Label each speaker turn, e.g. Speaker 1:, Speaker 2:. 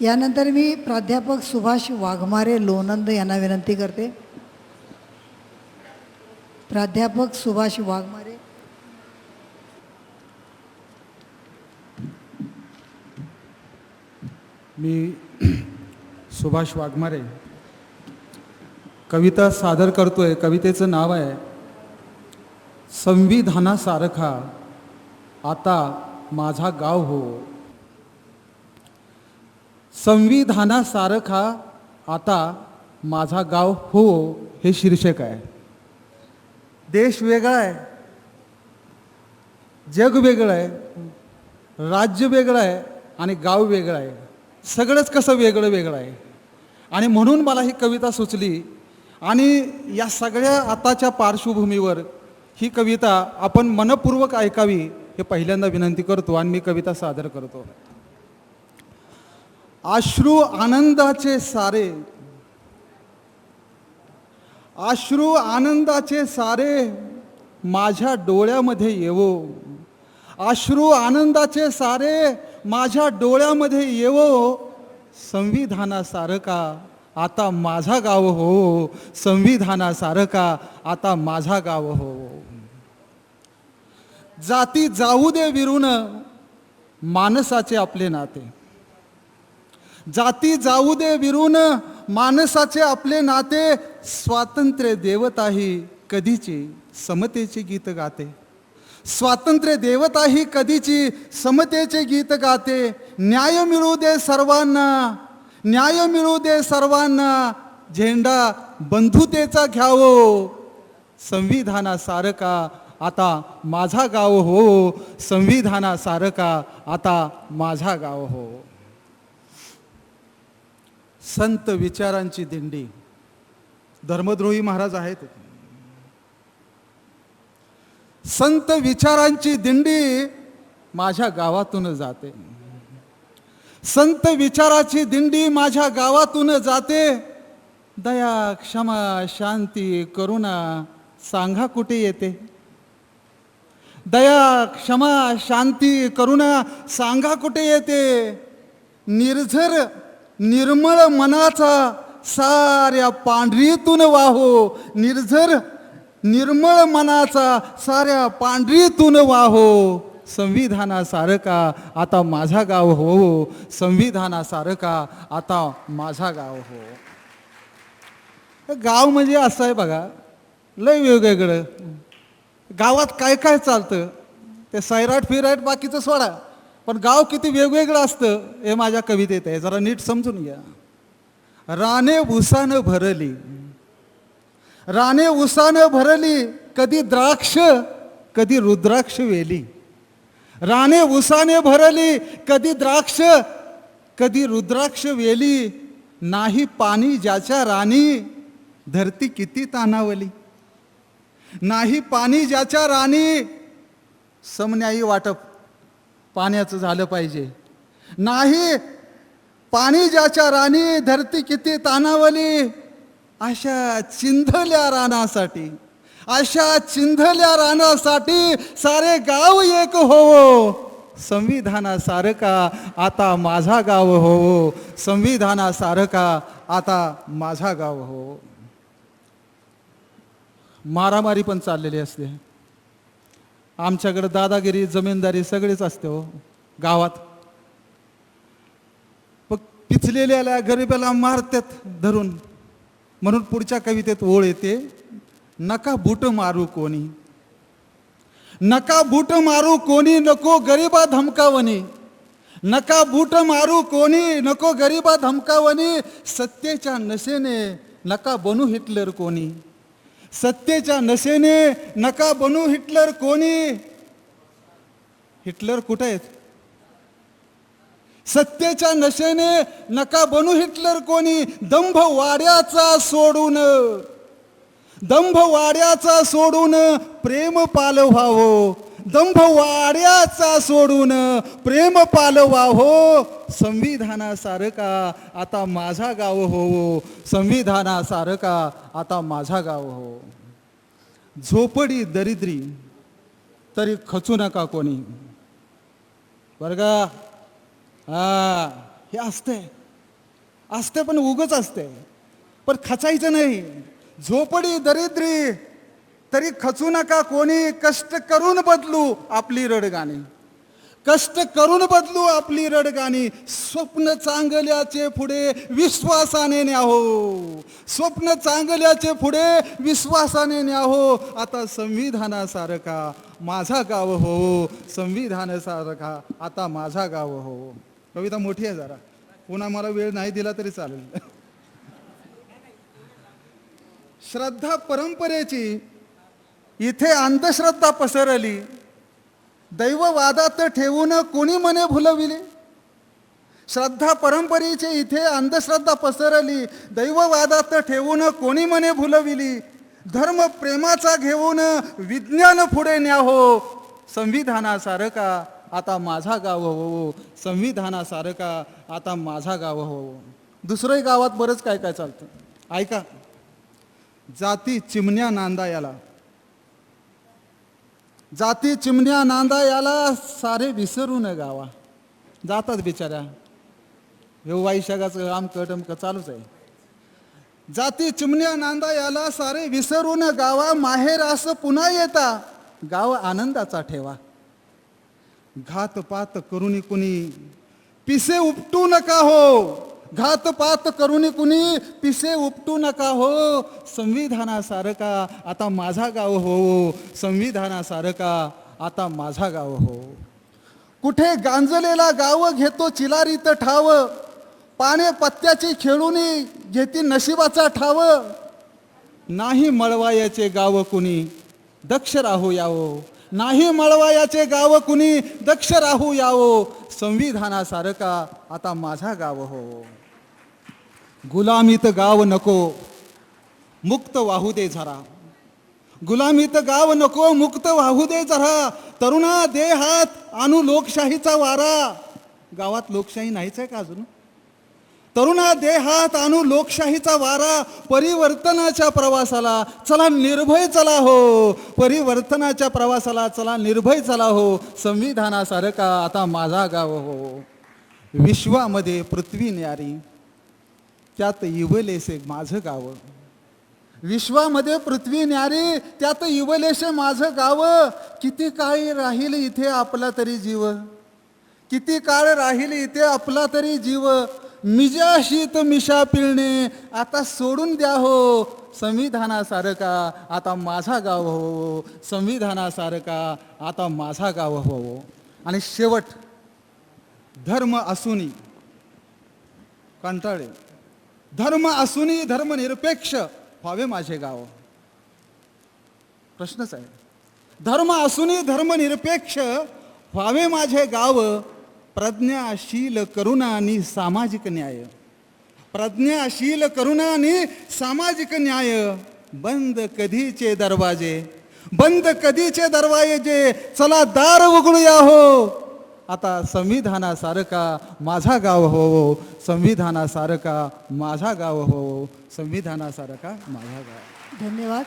Speaker 1: यानंतर मी प्राध्यापक सुभाष वाघमारे लोणंद यांना विनंती करते. प्राध्यापक सुभाष वाघमारे.
Speaker 2: मी सुभाष वाघमारे. कविता सादर करतोय कवितेचं नाव आहे संविधानासारखा आता माझा गाव हो. संविधानासारखा आता माझा गाव हो हे शीर्षक आहे. देश वेगळा आहे जग वेगळं आहे राज्य वेगळं आहे आणि गाव वेगळं आहे. सगळंच कसं वेगळं वेगळं आहे. आणि म्हणून मला ही कविता सुचली आणि या सगळ्या आताच्या पार्श्वभूमीवर ही कविता आपण मनपूर्वक ऐकावी हे पहिल्यांदा विनंती करतो आणि मी कविता सादर करतो. अश्रू आनंदाचे सारे. अश्रू आनंदाचे सारे माझ्या डोळ्यामध्ये येवो. अश्रू आनंदाचे सारे माझ्या डोळ्यामध्ये येवो. संविधानासारखा आता माझा गाव हो. संविधानासारखा आता माझा गाव हो. जाती जाऊ दे विरून माणसाचे आपले नाते. जाती जाऊ दे विरून माणसाचे आपले नाते स्वातंत्र्य देवताही कधीची समतेचे गीत गाते. स्वातंत्र्य देवताही कधीची समतेचे गीत गाते. न्याय मिळू दे सर्वांना न्याय मिळू दे सर्वांना झेंडा बंधुतेचा घ्यावो. संविधानासारखा आता माझा गाव हो संविधानासारखा आता माझा गाव हो. संत विचारांची दिंडी. धर्मद्रोही महाराज आहेत. संत विचारांची दिंडी माझ्या गावातून जाते. संत विचाराची दिंडी माझ्या गावातून जाते. दया क्षमा शांती करुणा सांगा कुठे येते? दया क्षमा शांती करुणा सांगा कुठे येते? निर्झर निर्मळ मनाचा साऱ्या पांढरीतून वाहो. निर्झर निर्मळ मनाचा साऱ्या पांढरीतून वाहो. संविधानासारखा आता माझा गाव हो. संविधानासारखा आता माझा गाव हो. गाव म्हणजे असं आहे बघा लय वेगवेगळं. गावात काय काय चालतं ते सैराट फिराट बाकीचं सोडा. पण गाव किती वेगवेगळं असतं हे माझ्या कवितेत आहे. जरा नीट समजून घ्या. राणे उसानं भरली. राणे उसानं भरली कधी द्राक्ष कधी रुद्राक्ष वेली. राणे उसाने भरली कधी द्राक्ष कधी रुद्राक्ष वेली. नाही पाणी ज्याच्या राणी धरती किती तानावली. नाही पाणी ज्याच्या राणी समन्यायी वाटप. पाण्याचं झालं पाहिजे. नाही पाणी ज्याच्या राणी धरती किती तानावली अशा चिंधल्या रानासाठी अशा चिंधल्या रानासाठी सारे गाव एक होवो. संविधानासारखा आता माझा गाव होवो. संविधानासारखा आता माझा गाव हो मारामारी पण चाललेली असते. आमच्याकडे दादागिरी जमीनदारी सगळीच असते हो गावात. पण पिचलेल्याला गरिबाला मारतात धरून. म्हणून पुढच्या कवितेत ओळ येते नका बूट मारू कोणी. नका बूट मारू कोणी नको गरिबा धमकावणी. नका बूट मारू कोणी नको गरिबा धमकावणी. सत्तेच्या नशेने नका बनू हिटलर कोणी. सत्तेच्या नशेने नका बनू हिटलर कोणी. हिटलर कुठे आहेत? सत्तेच्या नशेने नका बनू हिटलर कोणी. दंभ वाड्याचा सोडून. दंभ वाड्याचा सोडून प्रेम पाल व्हावो दंभ वाड्याचा सोडून प्रेम पालवा हो. संविधानासारखा आता माझा गाव हो. संविधानासारखा आता माझा गाव हो. झोपडी दरिद्री तरी खचू नका कोणी. बरं का? हा हे असते असते पण उगच असते पण खचायचं नाही. झोपडी दरिद्री तरी खचू नका कोणी कष्ट करून बदलू आपली रडगाणी. कष्ट करून बदलू आपली रडगाणी. स्वप्न चांगल्याचे पुढे विश्वासाने न्याहो. स्वप्न चांगल्याचे पुढे विश्वासाने न्याहो. आता संविधानासारखा माझा गाव हो. संविधानासारखा आता माझा गाव हो. कविता मोठी आहे जरा. पुन्हा मला वेळ नाही दिला तरी चालेल. श्रद्धा परंपरेची इथे अंधश्रद्धा पसरली. दैववादात ठेवून कोणी मने भुलविले? श्रद्धा परंपरेचे इथे अंधश्रद्धा पसरली. दैववादात ठेवून कोणी मने भुलविली? धर्म प्रेमाचा घेऊन विज्ञान पुढे न्याहो. संविधानासारखा आता माझा गाव हो संविधानासारखा आता माझा गाव हो दुसरंही गावात बरंच काय काय चालतं? ऐका. जाती चिमण्या नांदा याला. जाती चिमण्या नांदा याला सारे विसरू न गावा. जातात बिचाऱ्या. हे वैशाखाचं आमकं टमकं चालूच आहे. जाती चिमण्या नांदा याला सारे विसरून गावा. माहेर असं पुन्हा येता. गाव आनंदाचा ठेवा. घात पात करुणी कुणी. पिसे उपटू नका हो. घातपात करून कुणी पिसे उपटू नका हो. संविधानासारखा आता माझा गाव हो. संविधानासारखा आता माझा गाव हो. कुठे गांजलेला गाव घेतो चिलारीत ठाव. पाने पत्त्याची खेळूनी घेती नशिबाचा ठाव. नाही मळवायाचे गाव कुणी दक्ष राहू यावो. नाही मळवायाचे गाव कुणी दक्ष राहू यावो. संविधानासारखा आता माझा गाव हो. गुलामीत गाव नको मुक्त वाहू दे जरा. गुलामीत गाव नको मुक्त वाहू दे जरा. तरुणा दे हात आणू लोकशाहीचा वारा. गावात लोकशाही नाहीच आहे का अजून? तरुणा देहात आणू लोकशाहीचा वारा परिवर्तनाच्या प्रवासाला. चला निर्भय चला हो. परिवर्तनाच्या प्रवासाला चला निर्भय चला हो. संविधानासारखा आता माझा गाव हो. विश्वामध्ये पृथ्वी न्यारी. त्यात इवलेसे माझं गाव. विश्वामध्ये पृथ्वी न्यारी त्यात इवलेसे माझं गाव. किती काळी राहील इथे आपला तरी जीव? किती काळ राहील इथे आपला तरी जीव? मिजा शीत मिशा पिळणे आता सोडून द्या हो. संविधानासारखा आता माझा गाव हो. संविधानासारखा आता माझा गाव हो. आणि शेवट धर्म असूनी कंटाळे धर्म असूनी धर्मनिरपेक्ष व्हावे माझे गाव. प्रश्नच आहे. धर्म असूनी धर्मनिरपेक्ष व्हावे माझे गाव प्रज्ञाशील करुणा आणि सामाजिक न्याय. प्रज्ञाशील करुणा आणि सामाजिक न्याय. बंद कधीचे दरवाजे? बंद कधीचे दरवाजे? चला दार उघडूया हो. आता संविधानासारखा माझा गाव हो. संविधानासारखा माझा गाव हो. संविधानासारखा माझा गाव.
Speaker 1: धन्यवाद.